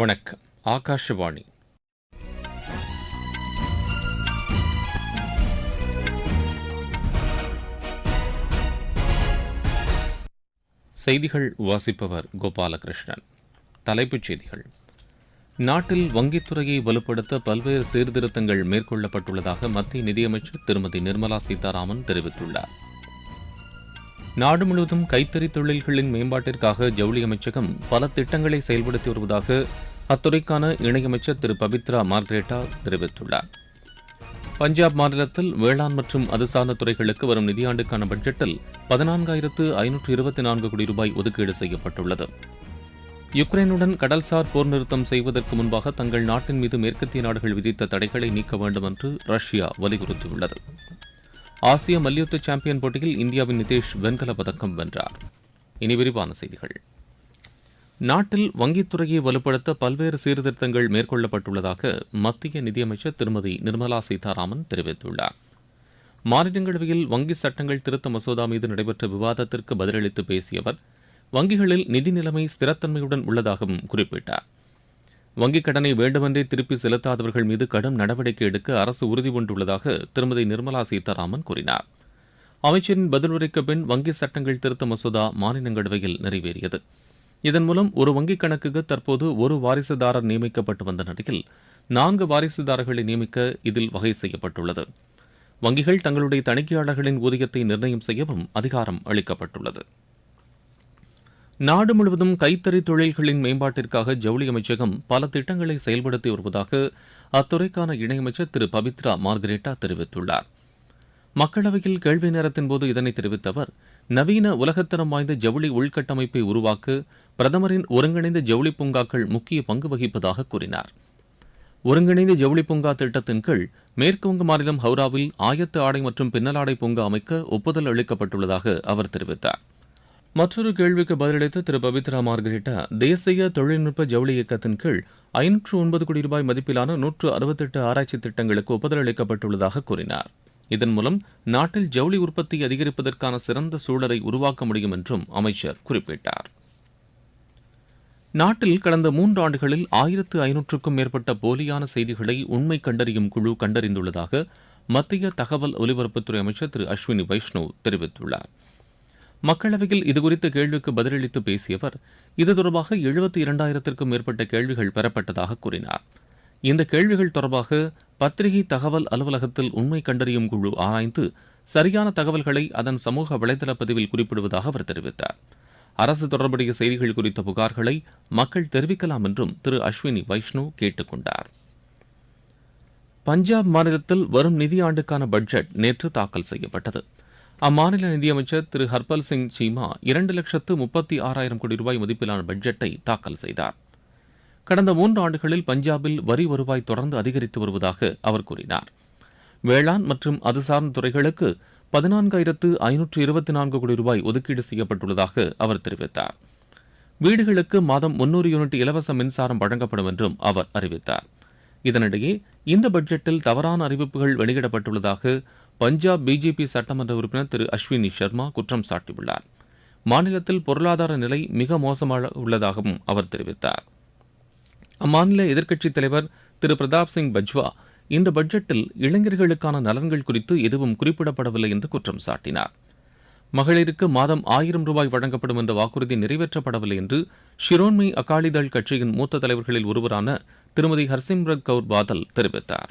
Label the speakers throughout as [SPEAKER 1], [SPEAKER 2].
[SPEAKER 1] வணக்கம் ஆகாஷவாணி செய்திகள் வாசிப்பவர் கோபாலகிருஷ்ணன் தலைப்புச் செய்திகள் நாட்டில் வங்கித்துறையை வலுப்படுத்த பல்வேறு சீர்திருத்தங்கள் மேற்கொள்ளப்பட்டுள்ளதாக மத்திய நிதியமைச்சர் திருமதி நிர்மலா சீதாராமன் தெரிவித்துள்ளார் நாடு முழுவதும் கைத்தறி தொழில்களின் மேம்பாட்டிற்காக ஜவுளி அமைச்சகம் பல திட்டங்களை செயல்படுத்தி வருவதாக அத்துறைக்கான இணையமைச்சர் திரு பவித்ரா மார்க்ரேட்டா தெரிவித்துள்ளார் பஞ்சாப் மாநிலத்தில் வேளாண் மற்றும் அது சார்ந்த துறைகளுக்கு வரும் நிதியாண்டுக்கான பட்ஜெட்டில் பதினான்காயிரத்து ஐநூற்று இருபத்தி நான்கு கோடி ரூபாய் ஒதுக்கீடு செய்யப்பட்டுள்ளது யுக்ரைனுடன் கடல்சார் போர் நிறுத்தம் செய்வதற்கு முன்பாக தங்கள் நாட்டின் மீது மேற்கத்திய நாடுகள் விதித்த தடைகளை நீக்க வேண்டும் என்று ரஷ்யா வலியுறுத்தியுள்ளது ஆசிய மல்யுத்த சாம்பியன் போட்டியில் இந்தியாவின் நிதேஷ் வெண்கல பதக்கம் வென்றார் இனி விரிவான செய்திகள் நாட்டில் வங்கித்துறையை வலுப்படுத்த பல்வேறு சீர்திருத்தங்கள் மேற்கொள்ளப்பட்டுள்ளதாக மத்திய நிதியமைச்சர் திருமதி நிர்மலா சீதாராமன் தெரிவித்துள்ளார் மாநிலங்களவையில் வங்கி சட்டங்கள் திருத்த மசோதா மீது நடைபெற்ற விவாதத்திற்கு பதிலளித்து பேசிய அவர் வங்கிகளில் நிதி நிலைமை ஸ்திரத்தன்மையுடன் உள்ளதாகவும் குறிப்பிட்டார் வங்கிக் கடனை வேண்டுமென்றே திருப்பி செலுத்தாதவர்கள் மீது கடும் நடவடிக்கை எடுக்க அரசு உறுதிபூண்டுள்ளதாக திருமதி நிர்மலா சீதாராமன் கூறினார் அமைச்சரின் பதிலுரைக்கு பின் வங்கி சட்டங்கள் திருத்த மசோதா மாநிலங்களவையில் நிறைவேறியது இதன் மூலம் ஒரு வங்கிக் கணக்குக்கு தற்போது ஒரு வாரிசுதாரர் நியமிக்கப்பட்டு வந்த நிலையில் நான்கு வாரிசுதாரர்களை நியமிக்க இதில் வகை செய்யப்பட்டுள்ளது வங்கிகள் தங்களுடைய தணிக்கையாளர்களின் ஊதியத்தை நிர்ணயம் செய்யவும் அதிகாரம் அளிக்கப்பட்டுள்ளது நாடு முழுவதும் கைத்தறி தொழில்களின் மேம்பாட்டிற்காக ஜவுளி அமைச்சகம் பல திட்டங்களை செயல்படுத்தி வருவதாக அத்துறைக்கான இணையமைச்சர் திரு பவித்ரா மார்கரேட்டா தெரிவித்துள்ளார் மக்களவையில் கேள்வி நேரத்தின் போது இதனை தெரிவித்த அவர் நவீன உலகத்தரம் வாய்ந்த ஜவுளி உள்கட்டமைப்பை உருவாக்க பிரதமரின் ஒருங்கிணைந்த ஜவுளி பூங்காக்கள் முக்கிய பங்கு வகிப்பதாக கூறினார் ஒருங்கிணைந்த ஜவுளி பூங்கா திட்டத்தின் கீழ் மேற்குவங்க மாநிலம் ஹவுராவில் ஆயத்து ஆடை மற்றும் பின்னலாடை பூங்கா அமைக்க ஒப்புதல் அளிக்கப்பட்டுள்ளதாக அவர் தெரிவித்தார் மற்றொரு கேள்விக்கு பதிலளித்த திரு பவித்ரா மார்கரிட்டா தேசிய தொழில்நுட்ப ஜவுளி இயக்கத்தின் கீழ் ஐநூற்று ஒன்பது கோடி ரூபாய் மதிப்பிலான நூற்று அறுபத்தெட்டு ஆராய்ச்சி திட்டங்களுக்கு ஒப்புதல் அளிக்கப்பட்டுள்ளதாக கூறினார் இதன் மூலம் நாட்டில் ஜவுளி உற்பத்தி அதிகரிப்பதற்கான சிறந்த சூழலை உருவாக்க முடியும் என்றும் அமைச்சர் குறிப்பிட்டார் நாட்டில் கடந்த மூன்று ஆண்டுகளில் ஆயிரத்து ஐநூற்றுக்கும் மேற்பட்ட போலியான செய்திகளை உண்மை கண்டறியும் குழு கண்டறிந்துள்ளதாக மத்திய தகவல் ஒலிபரப்புத்துறை அமைச்சர் திரு அஸ்வினி வைஷ்ணவ் தெரிவித்துள்ளாா் மக்களவையில் இதுகுறித்த கேள்விக்கு பதிலளித்து பேசிய அவர் இது தொடர்பாக எழுபத்தி இரண்டாயிரத்திற்கும் மேற்பட்ட கேள்விகள் பெறப்பட்டதாக கூறினார் இந்த கேள்விகள் தொடர்பாக பத்திரிகை தகவல் அலுவலகத்தில் உண்மை கண்டறியும் குழு ஆராய்ந்து சரியான தகவல்களை அதன் சமூக வலைதள பதிவில் குறிப்பிடுவதாக அவர் தெரிவித்தார் அரசு தொடர்புடைய செய்திகள் குறித்த புகார்களை மக்கள் தெரிவிக்கலாம் என்றும் திரு அஸ்வினி வைஷ்ணு கேட்டுக் கொண்டார் பஞ்சாப் மாநிலத்தில் வரும் நிதியாண்டுக்கான பட்ஜெட் நேற்று தாக்கல் செய்யப்பட்டது அம்மாநில நிதியமைச்சர் திரு ஹர்பல் சிங் சீமா இரண்டு லட்சத்து முப்பத்தி ஆறாயிரம் கோடி ரூபாய் மதிப்பிலான பட்ஜெட்டை தாக்கல் செய்தார் கடந்த மூன்று ஆண்டுகளில் பஞ்சாபில் வரி வருவாய் தொடர்ந்து அதிகரித்து வருவதாக அவர் கூறினார் வேளாண் மற்றும் அது சார்ந்த துறைகளுக்கு பதினான்காயிரத்து ஐநூற்று இருபத்தி நான்கு கோடி ரூபாய் ஒதுக்கீடு செய்யப்பட்டுள்ளதாக அவர் தெரிவித்தார் வீடுகளுக்கு மாதம் முன்னூறு யூனிட் இலவச மின்சாரம் வழங்கப்படும் என்றும் அவர் அறிவித்தார் இதனிடையே இந்த பட்ஜெட்டில் தவறான அறிவிப்புகள் வெளியிடப்பட்டுள்ளதாக பஞ்சாப் பிஜேபி சட்டமன்ற உறுப்பினர் திரு அஸ்வினி சர்மா குற்றம் சாட்டியுள்ளார் மாநிலத்தில் பொருளாதார நிலை மிக மோசமாக உள்ளதாகவும் அவர் தெரிவித்தார் அம்மாநில எதிர்க்கட்சித் தலைவர் திரு பிரதாப் சிங் பஜ்வா இந்த பட்ஜெட்டில் இளைஞர்களுக்கான நலன்கள் குறித்து எதுவும் குறிப்பிடப்படவில்லை என்று குற்றம் சாட்டினார் மகளிருக்கு மாதம் ஆயிரம் ரூபாய் வழங்கப்படும் என்ற வாக்குறுதி நிறைவேற்றப்படவில்லை என்று ஷிரோன்மை அகாலிதள் கட்சியின் மூத்த தலைவர்களில் ஒருவரான திருமதி ஹர்சிம்ரத் கவுர் பாதல் தெரிவித்தாா்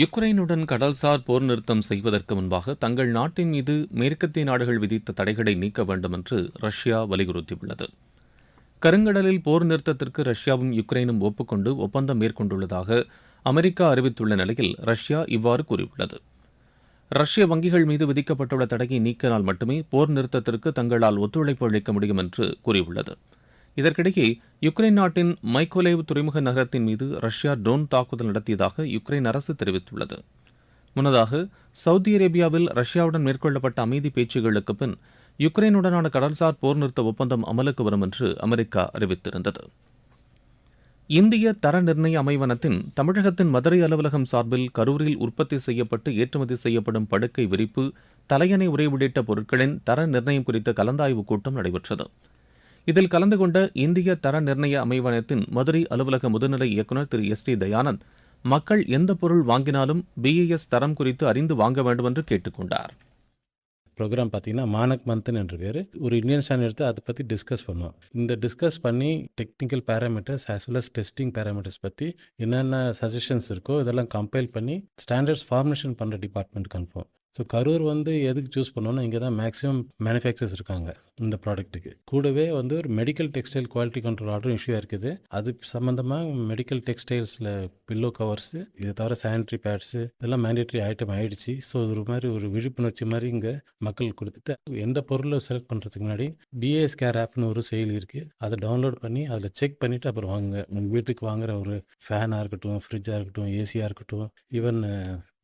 [SPEAKER 1] யுக்ரைனுடன் கடல்சார் போர் நிறுத்தம் செய்வதற்கு முன்பாக தங்கள் நாட்டின் மீது மேற்கத்திய நாடுகள் விதித்த தடைகளை நீக்க வேண்டும் என்று ரஷ்யா வலியுறுத்தியுள்ளது கருங்கடலில் போர் நிறுத்தத்திற்கு ரஷ்யாவும் யுக்ரைனும் ஒப்புக்கொண்டு ஒப்பந்தம் மேற்கொண்டுள்ளதாக அமெரிக்கா அறிவித்துள்ள நிலையில் ரஷ்யா இவ்வாறு கூறியுள்ளது ரஷ்ய வங்கிகள் மீது விதிக்கப்பட்டுள்ள தடையை நீக்கினால் மட்டுமே போர் நிறுத்தத்திற்கு தங்களால் ஒத்துழைப்பு அளிக்க முடியும் என்று கூறியுள்ளது இதற்கிடையே யுக்ரைன் நாட்டின் மைக்கோலேவ் துறைமுக நகரத்தின் மீது ரஷ்யா ட்ரோன் தாக்குதல் நடத்தியதாக யுக்ரைன் அரசு தெரிவித்துள்ளது முன்னதாக சவுதி அரேபியாவில் ரஷ்யாவுடன் மேற்கொள்ளப்பட்ட அமைதி பேச்சுகளுக்கு பின் யுக்ரைனுடனான கடல்சார் போர் நிறுத்த ஒப்பந்தம் அமலுக்கு வரும் என்று அமெரிக்கா அறிவித்திருந்தது இந்திய தர நிர்ணய அமைவனத்தின் தமிழகத்தின் மதுரை அலுவலகம் சார்பில் கரூரில் உற்பத்தி செய்யப்பட்டு ஏற்றுமதி செய்யப்படும் படுக்கை விரிப்பு தலையணை உரை உள்ளிட்ட பொருட்களின் தர நிர்ணயம் குறித்த கலந்தாய்வுக் கூட்டம் நடைபெற்றது இதில் கலந்து கொண்ட இந்திய தர நிர்ணய அமைவனத்தின் மதுரை அலுவலக முதுநிலை இயக்குநர் திரு எஸ் டி தயானந்த் மக்கள் எந்த பொருள் வாங்கினாலும் பிஏஎஸ் தரம் குறித்து அறிந்து வாங்க வேண்டும் என்று கேட்டுக்கொண்டார்
[SPEAKER 2] ப்ரோக்ராம் பார்த்தீங்கன்னா மானக் மந்த்னு என்று பேர் ஒரு இந்தியன் சேனல் எடுத்து அதை பற்றி டிஸ்கஸ் பண்ணுவோம் இந்த டிஸ்கஸ் பண்ணி technical parameters as well as testing parameters பற்றி என்னென்ன சஜஷன்ஸ் இருக்கோ இதெல்லாம் கம்பைல் பண்ணி ஸ்டாண்டர்ட்ஸ் ஃபார்மேஷன் பண்ணுற டிபார்ட்மெண்ட் அனுப்புவோம் ஸோ கரூர் வந்து எதுக்கு சூஸ் பண்ணோன்னா இங்கே தான் மேக்ஸிமம் மேனுஃபேக்சர்ஸ் இருக்காங்க இந்த ப்ராடக்ட்டுக்கு கூடவே வந்து ஒரு மெடிக்கல் டெக்ஸ்டைல் குவாலிட்டி கண்ட்ரோல் ஆர்டரும் இஷ்யூ இருக்குது அது சம்மந்தமாக மெடிக்கல் டெக்ஸ்டைல்ஸில் பில்லோ கவர்ஸு இது தவிர சானிட்ரி பேட்ஸு இதெல்லாம் மேண்டேட்ரி ஐட்டம் ஆகிடுச்சு ஸோ ஒரு மாதிரி ஒரு விழிப்புணர்ச்சி மாதிரி இங்கே மக்கள் கொடுத்துட்டு எந்த பொருளை செலக்ட் பண்ணுறதுக்கு முன்னாடி டிஏஎஸ் கேர் ஆப்னு ஒரு செயலி இருக்குது அதை டவுன்லோட் பண்ணி அதில் செக் பண்ணிவிட்டு அப்புறம் வாங்க வீட்டுக்கு வாங்குற ஒரு ஃபேனாக இருக்கட்டும் ஃப்ரிட்ஜாக இருக்கட்டும் ஏசியாக இருக்கட்டும் ஈவன்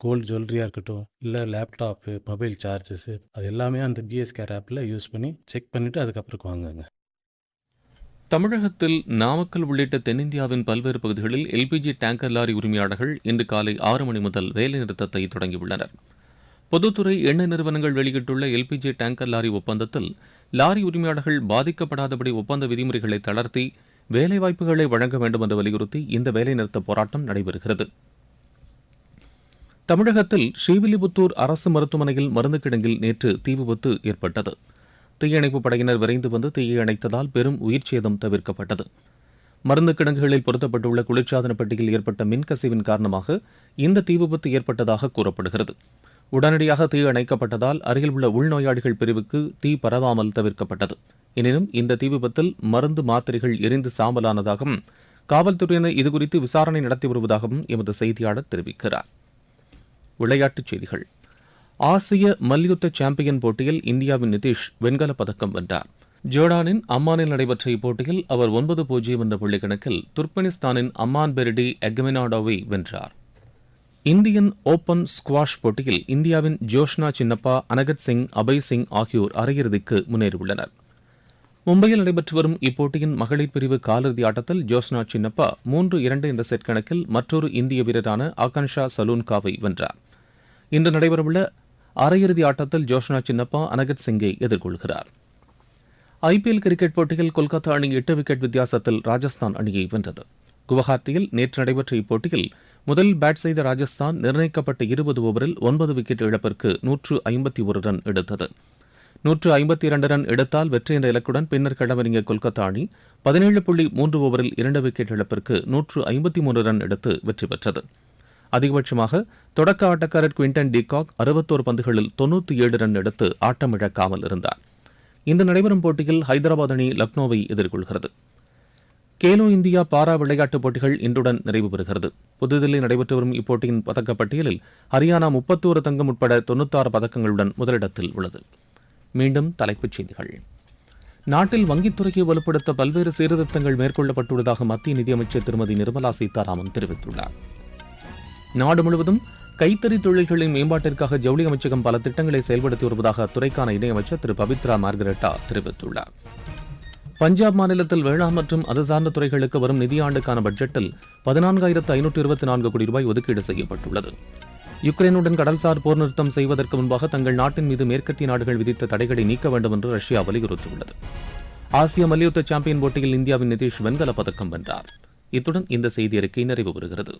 [SPEAKER 1] கோல்டு ஜுவல்லரியாக இருக்கட்டும்
[SPEAKER 2] இல்லை லேப்டாப்பு மொபைல் சார்ஜஸ்ஸு அது எல்லாமே அந்த பிஎஸ்கேர் ஆப்பில் யூஸ் பண்ணி செக் பண்ணிவிட்டு அதுக்கப்புறம் வாங்குங்க
[SPEAKER 1] தமிழகத்தில் நாமக்கல் உள்ளிட்ட தென்னிந்தியாவின் பல்வேறு பகுதிகளில் எல்பிஜி டேங்கர் லாரி உரிமையாளர்கள் இன்று காலை ஆறு மணி முதல் வேலைநிறுத்தத்தை தொடங்கியுள்ளனர் பொதுத்துறை எண்ணெய் நிறுவனங்கள் வெளியிட்டுள்ள எல்பிஜி டேங்கர் லாரி ஒப்பந்தத்தில் லாரி உரிமையாளர்கள் பாதிக்கப்படாதபடி ஒப்பந்த விதிமுறைகளை தளர்த்தி வேலைவாய்ப்புகளை வழங்க வேண்டும் என்று வலியுறுத்தி இந்த வேலைநிறுத்த போராட்டம் நடைபெறுகிறது தமிழகத்தில் ஸ்ரீவில்லிபுத்தூர் அரசு மருத்துவமனையில் மருந்து கிடங்கில் நேற்று தீ விபத்து ஏற்பட்டது தீயணைப்பு படையினர் விரைந்து வந்து தீயை அணைத்ததால் பெரும் உயிர் சேதம் தவிர்க்கப்பட்டது மருந்து கிடங்குகளில் பொருத்தப்பட்டுள்ள குளிர்சாதன பெட்டியில் ஏற்பட்ட மின்கசிவின் காரணமாக இந்த தீ விபத்து ஏற்பட்டதாக கூறப்படுகிறது உடனடியாக தீ அணைக்கப்பட்டதால் அருகில் உள்ள உள்நோயாளிகள் பிரிவுக்கு தீ பரவாமல் தவிர்க்கப்பட்டது எனினும் இந்த தீ விபத்தில் மருந்து மாத்திரைகள் எரிந்து சாம்பலானதாகவும் காவல்துறையினர் இதுகுறித்து விசாரணை நடத்தி வருவதாகவும் எமது செய்தியாளர் தெரிவிக்கிறார் விளையாட்டுச் செய்திகள் ஆசிய மல்யுத்த சாம்பியன் போட்டியில் இந்தியாவின் நிதிஷ் வெண்கலப் பதக்கம் வென்றார் ஜோர்டானின் அம்மானில் நடைபெற்ற இப்போட்டியில் அவர் ஒன்பது பூஜ்ஜியம் என்ற புள்ளி கணக்கில் துர்க்மெனிஸ்தானின் அம்மான் பெரிடி எக்மினாடோவை வென்றார் இந்தியன் ஓபன் ஸ்குவாஷ் போட்டியில் இந்தியாவின் ஜோஷ்னா சின்னப்பா அனகத் சிங் அபய் சிங் ஆகியோர் அரையிறுதிக்கு முன்னேறியுள்ளனர் மும்பையில் நடைபெற்று வரும் இப்போட்டியின் மகளிர் பிரிவு காலிறுதி ஆட்டத்தில் ஜோஸ்னா சின்னப்பா மூன்று இரண்டு என்ற செட் கணக்கில் மற்றொரு இந்திய வீரரான ஆகான்ஷா சலூன்காவை வென்றார் இன்று நடைபெறவுள்ள அரையிறுதி ஆட்டத்தில் ஜோஷ்னா சின்னப்பா அனகத் சிங்கை எதிர்கொள்கிறார் ஐபிஎல் கிரிக்கெட் போட்டியில் கொல்கத்தா அணி எட்டு விக்கெட் வித்தியாசத்தில் ராஜஸ்தான் அணியை வென்றது குவஹாத்தியில் நேற்று நடைபெற்ற இப்போட்டியில் முதல் பேட் செய்த ராஜஸ்தான் நிர்ணயிக்கப்பட்ட இருபது ஓவரில் ஒன்பது விக்கெட் இழப்பிற்கு நூற்று ஐம்பத்தி ஒரு ரன் எடுத்தது நூற்று ஐம்பத்தி இரண்டு ரன் எடுத்தால் வெற்றி என்ற இலக்குடன் பின்னர் களமிறங்கிய கொல்கத்தா அணி பதினேழு புள்ளி மூன்று ஓவரில் இரண்டு விக்கெட் இழப்பிற்கு நூற்று ஐம்பத்தி மூன்று ரன் எடுத்து வெற்றி பெற்றது அதிகபட்சமாக தொடக்க ஆட்டக்காரர் குவிண்டன் டிகாக் அறுபத்தோரு பந்துகளில் தொன்னூற்றி ஏழு ரன் எடுத்து ஆட்டம் இழக்காமல் இருந்தார் இன்று நடைபெறும் போட்டியில் ஹைதராபாத் அணி லக்னோவை எதிர்கொள்கிறது கேலோ இந்தியா பாரா விளையாட்டுப் போட்டிகள் இன்றுடன் நிறைவு பெறுகிறது புதுதில்லி நடைபெற்று வரும் இப்போட்டியின் பதக்கப்பட்டியலில் ஹரியானா முப்பத்தோரு தங்கம் உட்பட தொன்னூத்தாறு பதக்கங்களுடன் முதலிடத்தில் உள்ளது மீண்டும் தலைப்புச் செய்திகள் நாட்டில் வங்கித்துறையை வலுப்படுத்த பல்வேறு சீர்திருத்தங்கள் மேற்கொள்ளப்பட்டுள்ளதாக மத்திய நிதியமைச்சர் திருமதி நிர்மலா சீதாராமன் தெரிவித்துள்ளார் நாடு முழுவதும் கைத்தறி தொழில்களின் மேம்பாட்டிற்காக ஜவுளி அமைச்சகம் பல திட்டங்களை செயல்படுத்தி வருவதாக அத்துறைக்கான இணையமைச்சர் திரு பவித்ரா மார்கரெட்டா தெரிவித்துள்ளார் பஞ்சாப் மாநிலத்தில் வேளாண் மற்றும் அது சார்ந்த துறைகளுக்கு வரும் நிதியாண்டுக்கான பட்ஜெட்டில் பதினான்காயிரத்து ஐநூற்று இருபத்தி நான்கு கோடி ரூபாய் ஒதுக்கீடு செய்யப்பட்டுள்ளது யுக்ரைனுடன் கடல்சார் போர் நிறுத்தம் செய்வதற்கு முன்பாக தங்கள் நாட்டின் மீது மேற்கத்திய நாடுகள் விதித்த தடைகளை நீக்க வேண்டும் என்று ரஷ்யா வலியுறுத்தியுள்ளது ஆசிய மல்யுத்த சாம்பியன் போட்டியில் இந்தியாவின் நிதிஷ் வெண்கல பதக்கம் வென்றார் இத்துடன் இந்த செய்தி அறிக்கை நிறைவு பெறுகிறது